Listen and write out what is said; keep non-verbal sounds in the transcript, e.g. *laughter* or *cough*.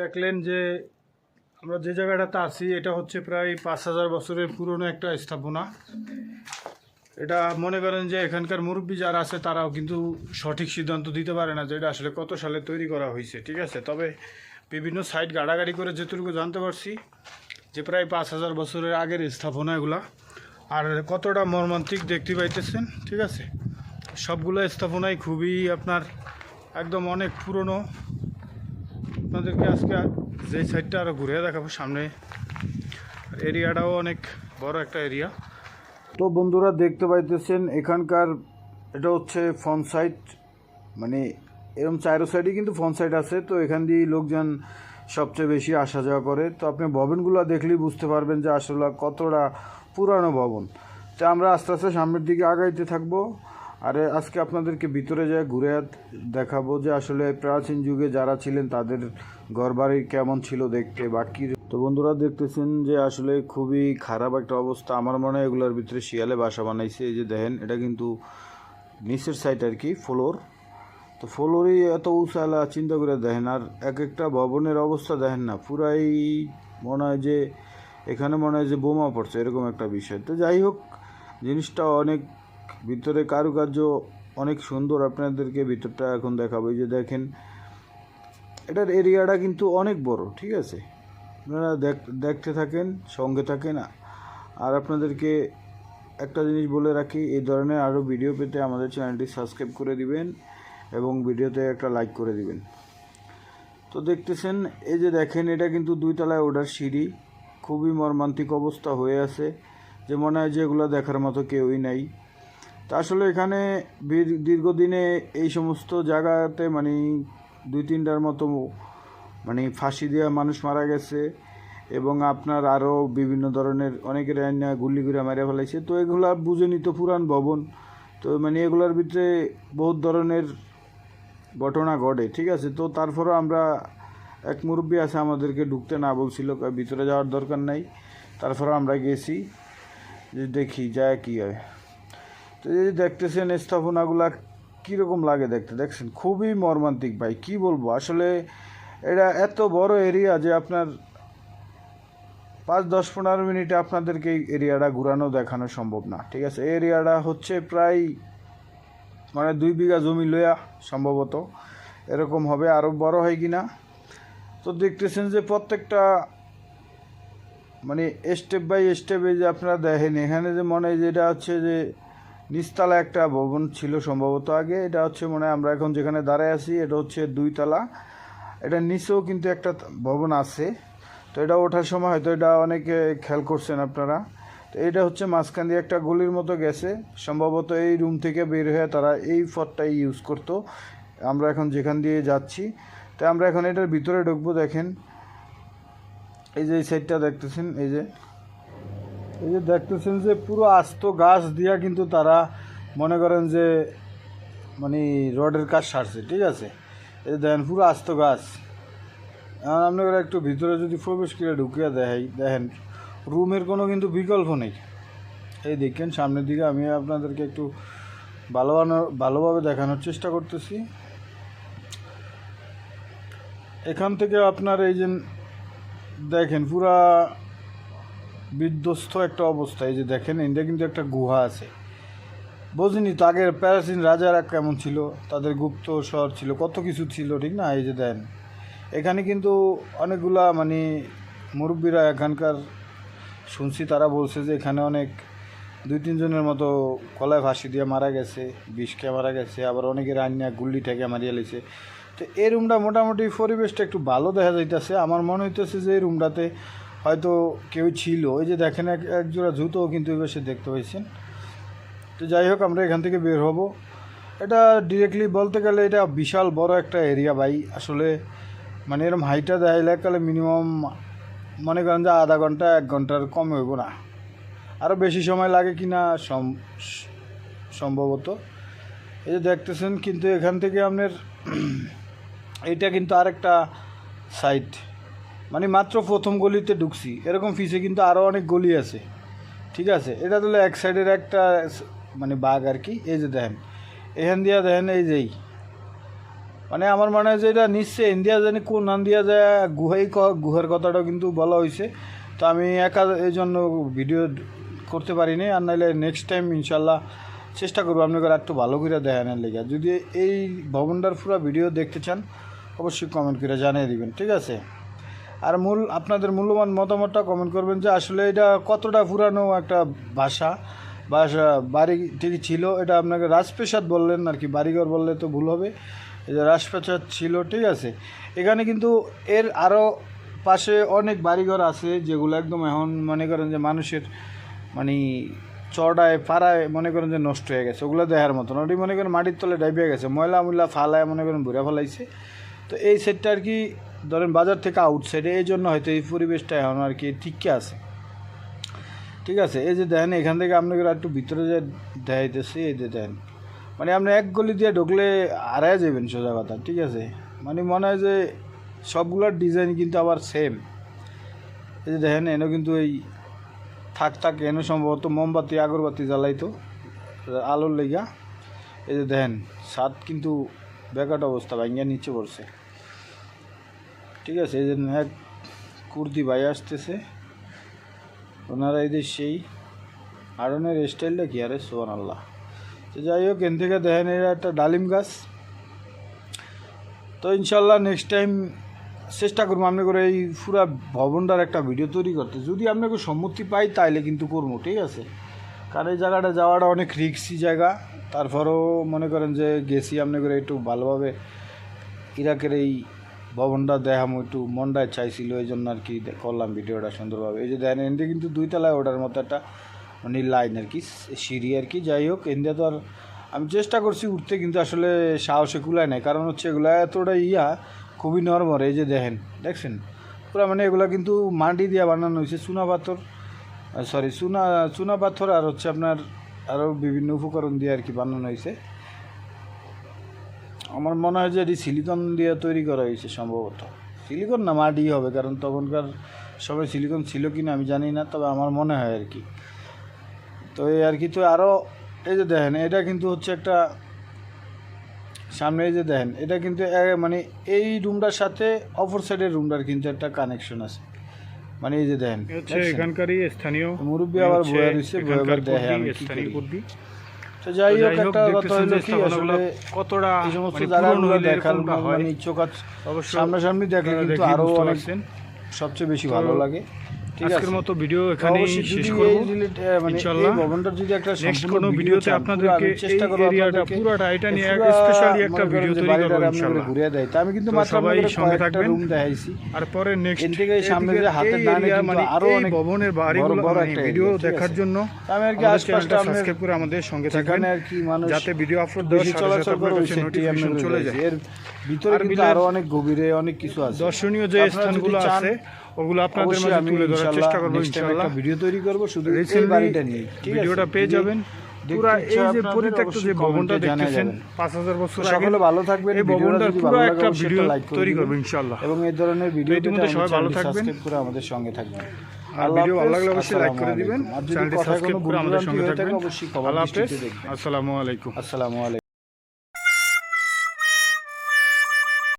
দেখলেন যে আমরা যে জায়গাটাতে আছি, এটা হচ্ছে প্রায় পাঁচ হাজার বছরের পুরনো একটা স্থাপনা। এটা মনে করেন যে এখানকার মুরব্বী যারা আছে, তারাও কিন্তু সঠিক সিদ্ধান্ত দিতে পারে না যে এটা আসলে কত সালে তৈরি করা হয়েছে, ঠিক আছে? তবে বিভিন্ন সাইট গাড়াগাড়ি করে যেটুকু জানতে পারছি যে প্রায় পাঁচ হাজার বছরের আগের স্থাপনা এগুলা। আর কতটা মর্মান্তিক দেখতে পাইতেছেন, ঠিক আছে? সবগুলো স্থাপনাই খুবই আপনার একদম অনেক পুরনো। আপনাদেরকে আজকে যে সাইডটা আরও ঘুরে দেখাবো সামনে, এরিয়াটাও অনেক বড় একটা এরিয়া। তো বন্ধুরা দেখতে পাইতেছেন এখানকার, এটা হচ্ছে ফন সাইট মানে এরকম চারো সাইডে কিন্তু ফন সাইড আছে, তো এখান দিয়ে লোকজন সবচেয়ে বেশি আসা যাওয়া করে। তো আপনি ভবনগুলো দেখলেই বুঝতে পারবেন যে আসলে কতটা পুরানো ভবন। তো আমরা আস্তে আস্তে সামনের দিকে আগাইতে থাকব। আর আজকে আপনাদেরকে ভিতরে যায় ঘুরে দেখাবো যে আসলে প্রাচীন যুগে যারা ছিলেন, তাদের ঘরবাড়ি কেমন ছিল দেখতে বাকি তো বন্ধুরা দেখতেছেন যে আসলে খুবই খারাপ একটা অবস্থা। আমার মনে হয় এগুলোর ভিতরে শিয়ালে বাসা বানাইছে। এই যে দেখেন, এটা কিন্তু নিচের সাইড আর কি ফ্লোর তো ফ্লোরই এত উঁচালা চিন্তা করে দেখেন, আর এক একটা ভবনের অবস্থা দেখেন না, পুরাই মনে হয় যে, এখানে মনে হয় যে বোমা পড়ছে, এরকম একটা বিষয়। তো যাই হোক, জিনিসটা অনেক ভিতরে কারুকার্য অনেক সুন্দর আপনাদেরকে ভিতরটা এখন দেখাবো। এই যে দেখেন, এটার এরিয়াটা কিন্তু অনেক বড়, ঠিক আছে? আপনারা দেখতে থাকেন, সঙ্গে থাকেন। আর আপনাদেরকে একটা জিনিস বলে রাখি, এই ধরনের আরও ভিডিও পেতে আমাদের চ্যানেলটি সাবস্ক্রাইব করে দিবেন এবং ভিডিওতে একটা লাইক করে দিবেন। তো দেখতেছেন, এই যে দেখেন, এটা কিন্তু দুই তলায় ওঠার সিঁড়ি। খুবই মর্মান্তিক অবস্থা হয়ে আছে। যে মনে হয় যে এগুলো দেখার মতো কেউই নাই। তা আসলে এখানে দীর্ঘদিনে এই সমস্ত জায়গাতে মানে দুই তিনটার মতো মানে ফাঁসি দেওয়া মানুষ মারা গেছে এবং আপনার আরও বিভিন্ন ধরনের অনেকের আইনা গুলি করে মারা ফেলাইছে। তো এগুলা বুঝে নিত পুরান ভবন। তো মানে এগুলার ভিতরে বহুত ধরনের ঘটনা ঘটে, ঠিক আছে? তো তারপরেও আমরা এক মুরব্বী আছে আমাদেরকে ঢুকতে না বলছিল ভিতরে যাওয়ার দরকার নাই। তারপরে আমরা গেছি, যে দেখি যায় কী হয়। তো এই দেখতেছেন স্থাপনাগুলা কীরকম লাগে দেখতে? দেখছেন, খুবই মর্মান্তিক ভাই, কি বলব? আসলে এটা এত বড় এরিয়া যে আপনার পাঁচ দশ পনেরো মিনিটে আপনাদেরকে এই এরিয়াটা ঘুরানো দেখানো সম্ভব না, ঠিক আছে? এই এরিয়াটা হচ্ছে প্রায় মানে দুই বিঘা জমি লইয়া সম্ভবত, এরকম হবে আরও বড় হয় কি না তো দেখতেছেন যে প্রত্যেকটা মানে স্টেপ বাই স্টেপে যে আপনারা দেখেন, এখানে যে মনে হয় যে এটা হচ্ছে যে নিচতলা একটা ভবন ছিল সম্ভবত আগে। এটা হচ্ছে মনে আমরা এখন যেখানে দাঁড়ায় আছি, এটা হচ্ছে দুইতলা। এটা নিচেও কিন্তু একটা ভবন আছে। তো এটা ওঠার সময় হয়তো এটা অনেকে খেয়াল করছেন আপনারা। তো এটা হচ্ছে মাঝখান দিয়ে একটা গলির মতো গেছে। সম্ভবত এই রুম থেকে বের হয়ে তারা এই পথটাই ইউজ করতো। আমরা এখন যেখান দিয়ে যাচ্ছি। তাই আমরা এখন এটার ভিতরে ঢুকবো, দেখেন। এই যে এই সাইডটা দেখতেছেন, এই যে। এই যে দেখতেছেন যে পুরো আস্ত গাছ দিয়া কিন্তু তারা মনে করেন যে মানে রডের কাজ সারছে, ঠিক আছে? এই দেখেন, পুরো আস্ত গাছ। আপনারা একটু ভিতরে যদি প্রবেশ করে ঢুকিয়ে দেখাই, দেখেন, রুমের কোনো কিন্তু বিকল্প নেই। এই দেখেন, সামনের দিকে আমি আপনাদেরকে একটু ভালোবানো ভালোভাবে দেখানোর চেষ্টা করতেছি। এখান থেকে আপনার এই যে, দেখেন, পুরা বিধ্বস্ত একটা অবস্থা। এই যে দেখেন এটা কিন্তু একটা গুহা আছে। বোঝেনি তো, আগের প্যারাসিন রাজারা কেমন ছিল? তাদের গুপ্ত শহর ছিল, কত কিছু ছিল, ঠিক না? এই যে দেন, এখানে কিন্তু অনেকগুলা মানে মুরব্বীরা এখানকার শুনছি, তারা বলছে যে এখানে অনেক দুই তিনজনের মতো কলায় ফাঁসি দিয়ে মারা গেছে, বিষ খেয়ে মারা গেছে, আবার অনেকের আইনা গুল্লি ঠেকে মারিয়ে লেছে তো এই রুমটা মোটামুটি পরিবেশটা একটু ভালো দেখা যাইতেছে। আমার মনে হইতেছে যে এই রুমটাতে হয়তো কেউ ছিল। ওই যে দেখেন এক এক জোড়া জুতোও কিন্তু এই পাশে দেখতে পাইছেন। তো যাই হোক, আমরা এখান থেকে বের হব। এটা ডিরেক্টলি বলতে গেলে এটা বিশাল বড় একটা এরিয়া ভাই। আসলে মানে এরকম হাইটা দেখাইলে গেলে মিনিমাম মনে করেন যে আধা ঘণ্টা, এক ঘণ্টার কম হইব না। আরও বেশি সময় লাগে কি না সম- সম্ভবত। এই যে দেখতেছেন, কিন্তু এখান থেকে আপনার *clears throat* এইটা কিন্তু আরেকটা সাইট মানে মাত্র প্রথম গলিতে ঢুকছি। এরকম ফিসে কিন্তু আরও অনেক গলি আছে। ঠিক আছে? এটা তাহলে এক সাইডের একটা মানে বাঘ আর কি। এই যে দেখেন, এখান দিয়া দেখেন, এই যেই মানে আমার মনে হয় যে এটা নিশ্চয় ইন্ডিয়া জানি কোন নাম দিয়া যায়, গুহাই গুহার কথাটাও কিন্তু বলা হয়েছে তো আমি একা এই জন্য ভিডিও করতে পারিনি। আর নাহলে নেক্সট টাইম ইনশাল্লাহ চেষ্টা করব আপনাকে একটু ভালো করে দেখানোর লেগে। যদি এই ভবনটার পুরো ভিডিও দেখতে চান, অবশ্যই কমেন্ট করে জানিয়ে দিবেন। ঠিক আছে? আর মূল, আপনাদের মূল্যবান মতামতটা কমেন্ট করবেন যে আসলে এটা কতটা পুরানো একটা ভাষা ভাষা, বাড়ি ঠিকই ছিল, এটা আপনাকে রাজপ্রাসাদ বললেন আর কি, বাড়িঘর বললে তো ভুল হবে, এই যে রাজপ্রাসাদ ছিল, ঠিক আছে। এখানে কিন্তু এর আরও পাশে অনেক বাড়িঘর আছে, যেগুলো একদম এখন মনে করেন যে মানুষের মানে চড়ায়, পাড়ায় মনে করেন যে নষ্ট হয়ে গেছে, ওগুলো দেখার মতন। ওটি মনে করেন মাটির তলে ডাইবে গেছে ময়লা মুলা ফালায় মনে করেন ভুড়া ফেলাইছে। তো এই সেটটা আর কি ধরেন বাজার থেকে আউটসাইডে এই জন্য হয়তো এই পরিবেশটা এখন আর কি ঠিকই আছে। ঠিক আছে? এই যে দেখেন, এখান থেকে আপনাকে একটু ভিতরে যে দেখাইতেছি, এই যে দেখেন। মানে আপনি এক গলি দিয়ে ঢুকলে আড়াই যাবেন সোজা কথা, ঠিক আছে? মানে মনে হয় যে সবগুলোর ডিজাইন কিন্তু আবার সেম এই যে দেখেন, এনে কিন্তু এই থাক থাক, এনে সম্ভবত মোমবাতি, আগরবাতি জ্বালাইতো, আলোর লেগা। এই যে দেখেন, ছাদ কিন্তু বেকাট অবস্থা, ভাঙ্গিয়া নিচে পড়ছে। ঠিক আছে, এই যে এক কুর্তি ভাই আসতেছে। ওনারা এদের সেই আড়নের স্টাইলটা কি? আরে সোহান আল্লাহ তো যাই হোক এন থেকে দেখেন এরা একটা ডালিম গাছ। তো ইনশাল্লাহ নেক্সট টাইম চেষ্টা করব আপনি করে এই পুরা ভবনটার একটা ভিডিও তৈরি করতে। যদি আপনাকে সম্মতি পাই, তাইলে কিন্তু করব, ঠিক আছে? কারণ এই জায়গাটা যাওয়াটা অনেক রিক্সি জায়গা। তারপরেও মনে করেন যে গেছি আপনি করে একটু ভালোভাবে ইরাকের এই ভবনটা দেখামো, একটু মনটায় চাইছিল, এই জন্য আর কি করলাম ভিডিওটা সুন্দরভাবে। এই যে দেখেন এনডি কিন্তু দুই তলায় ওটার মতো একটা মানে লাইন আর কি, সিঁড়ি আর কি। যাই হোক এনডিয়া তো আর আমি চেষ্টা করছি উঠতে, কিন্তু আসলে সাহসে কুলায় নাই। কারণ হচ্ছে এগুলো এতটা ইয়া, খুবই নরমর এই যে দেখেন, দেখছেন? পুরো মানে এগুলো কিন্তু মাটি দিয়ে বানানো হয়েছে, চুনা পাথর। সরি চুনা চুনা পাথর আর হচ্ছে আপনার আরও বিভিন্ন উপকরণ দিয়ে আর কি বানানো হয়েছে। আমার মনে হয় যে এটি সিলিকন দিয়ে তৈরি করা হয়েছে সম্ভবত। সিলিকন না মাটি হবে কারণ তখনকার সবাই সিলিকন ছিল কি না আমি জানি না তবে আমার মনে হয় আর কি। তো এই আর কি তো আরও এই যে দেখেন এটা কিন্তু হচ্ছে একটা সামনে এই যে দেখেন এটা কিন্তু মানে এই রুমটার সাথে অপর সাইডের রুমটার কিন্তু একটা কানেকশন আছে। মানে এই যে দেখেন? এখানকারই স্থানীয় মুরব্বী আবার বয়ে রয়েছে বয়ে এখানকার বয়ে দেখে আমি তো যাই হোক একটা কথা হলো কি আসলে কতটা এই সমস্ত মানে দেখার মানে ইচ্ছুক। সামনাসামনি দেখলে কিন্তু আরও অনেক। সবচেয়ে বেশি ভালো লাগে আজকের মতো ভিডিও এখানেই অবশ্যই শেষ করব। মানে ইনশাআল্লাহ ভবনটার যদি একটা নেক্সট সম্পূর্ণ কোনো ভিডিও ভিডিওতে আপনাদেরকে চেষ্টা করব এরিয়াটা পুরোটা এটা নিয়ে স্পেশালি একটা ভিডিও তৈরি করব ইনশাআল্লাহ ঘুরিয়ে দেয়। তা আমি কিন্তু মাত্র সবাই সঙ্গে থাকবেন। রুম দেখাইছি। আর পরে নেক্সট থেকে সামনে যে হাতের ডানে মানে আরও অনেক ভবনের বাড়িগুলো বড় মানে ভিডিও দেখার জন্য আমি আর কি আমাদের আশপাশটা সাবস্ক্রাইব করে আমাদের সঙ্গে থাকবেন। আর কি মানুষ যাতে ভিডিও আপলোড দেওয়ার সাথে সাথে আপনার কাছে নোটিফিকেশন চলে যায়। এর ভিতরে কিন্তু আরও অনেক গভীরে অনেক কিছু আছে। দর্শনীয় যে স্থানগুলো আছে ওগুলো আপনাদের মাঝে তুলে ধরার চেষ্টা করব ইনশাআল্লাহ ভিডিও তৈরি করব শুধু এই বাড়িটা নিয়ে ভিডিওটা পেয়ে যাবেন। পুরা এই যে পরিত্যক্ত যে ভবনটা দেখতেছেন যাবেন। পাঁচ হাজার বছর আগে সকলে ভালো থাকবেন এই পুরো একটা ভিডিও তৈরি। করব ইনশাআল্লাহ এবং এই ধরনের ভিডিও সবাই ভালো থাকবেন। সাবস্ক্রাইব করে আমাদের সঙ্গে থাকবেন। আর ভিডিও ভালো লাগলে অবশ্যই লাইক করে দিবেন। আর যদি কথায় কোনো ভুল আমাদের সঙ্গে থাকে থাকবেন। অবশ্যই দেখবেন। আসসালামু আলাইকুম। আসসালামু আলাইকুম।